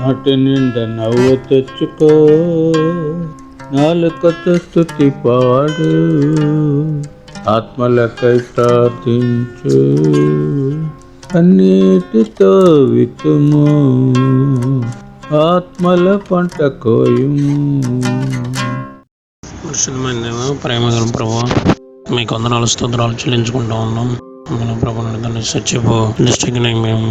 నాటి నిండా నవ్వు తెచ్చుకో. నాలుకతో స్థుతి పాడు. ఆత్మలకై ప్రార్థించు. అన్నిటితో వితుము ఆత్మల పంట కోయుము. పరిశుద్ధమైన దేవ ప్రేమ ప్రభు మీకు వందనాలు స్తోత్రాలు చెల్లించుకుంటూ ఉన్నాం. మన ప్రభుత్వ తండ్రి డిస్ట్రిక్ట్ని మేము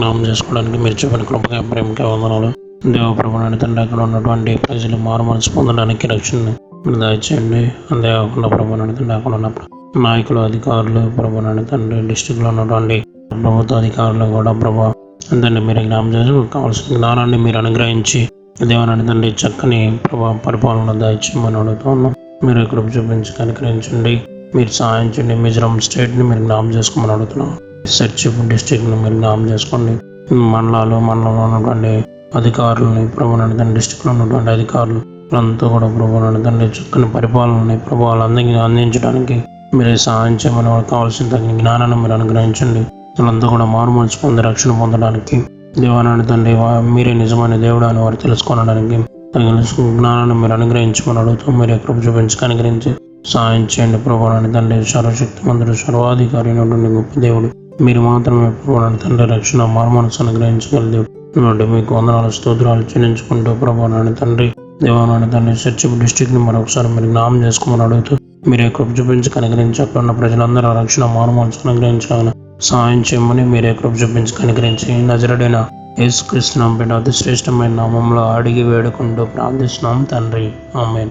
నామం చేసుకోవడానికి మీరు చెప్పిన కృపగా ప్రేమగా వందనాలు. దేవ ప్రభు తండ్రి అక్కడ ఉన్నటువంటి ప్రజలు మారు మనసు పొందడానికి రక్షణ మీరు దయచేయండి అంతేకాకుండా ప్రభు తండ్రి అక్కడ ఉన్న నాయకులు అధికారులు ప్రభు తండ్రి డిస్టిక్లో ఉన్నటువంటి ప్రభుత్వ అధికారులు కూడా ప్రభా తండ్రి మీరు జ్ఞాపం చేసి కావాల్సిన జ్ఞానాన్ని మీరు అనుగ్రహించి దేవాలని తండ్రి చక్కని ప్రభా పరిపాలన దయచేయమని అడుగుతూ ఉన్నాం. మీరు ఇక్కడ చూపించి కనుకరించండి మీరు సాయం చేయండి. మిజోరాం స్టేట్ని మీరు నామ్ చేసుకోమని అడుగుతున్నాం. సర్చిప్ డిస్టిక్ని మీరు నామ్ చేసుకోండి మండలాలు మండలంలో ఉన్నటువంటి అధికారులని ప్రభుత్వ తండ్రి డిస్టిక్లో ఉన్నటువంటి అధికారులు అంతా కూడా ప్రభుత్వ తండ్రి చక్కని పరిపాలనని ప్రభావాలందరికీ అందించడానికి మీరు సహాయం చేయమని వాళ్ళకి కావాల్సిన తగిన జ్ఞానాన్ని మీరు అనుగ్రహించండి. వాళ్ళంతా కూడా మారు పొంది రక్షణ పొందడానికి దేవానాన్ని తండ్రి మీరే నిజమైన దేవుడు అని వారు తెలుసుకోవడానికి తగిన జ్ఞానాన్ని మీరు అనుగ్రహించమని అడుగుతూ. మీరు ఎక్కడ చూపించక అనుగ్రహించి సహాయం చేయండి ప్రభువాని తండ్రి సర్వశక్తి మందుడు సర్వాధికారి నుండి గొప్ప దేవుడు. మీరు మాత్రమే ప్రభువాని తండ్రి రక్షణ మార్మనసు అనుగ్రహించగల దేవుడు. కాబట్టి మీకు వందనాలు స్తోత్రాలు చెల్లించుకుంటూ ప్రభువాని తండ్రి దేవానాన్ని తండ్రి సచివ్ డిస్టిక్ని మరొకసారి మీరు జ్ఞాపం చేసుకోమని అడుగుతూ మీరే కృప చూపించి కనుగ్రహించి అక్కడ ఉన్న ప్రజలందరూ రక్షణ మార్మనసు అనుగ్రహించాలని సహాయం చేయమని మీరే కృప చూపించి కనుగ్రహించి నజరడైన యేసుకృష్ణ బిడ్డ అతి శ్రేష్టమైన నామంలో అడిగి వేడుకుంటూ ప్రార్థిస్తున్నాం తండ్రి. ఆమెన్.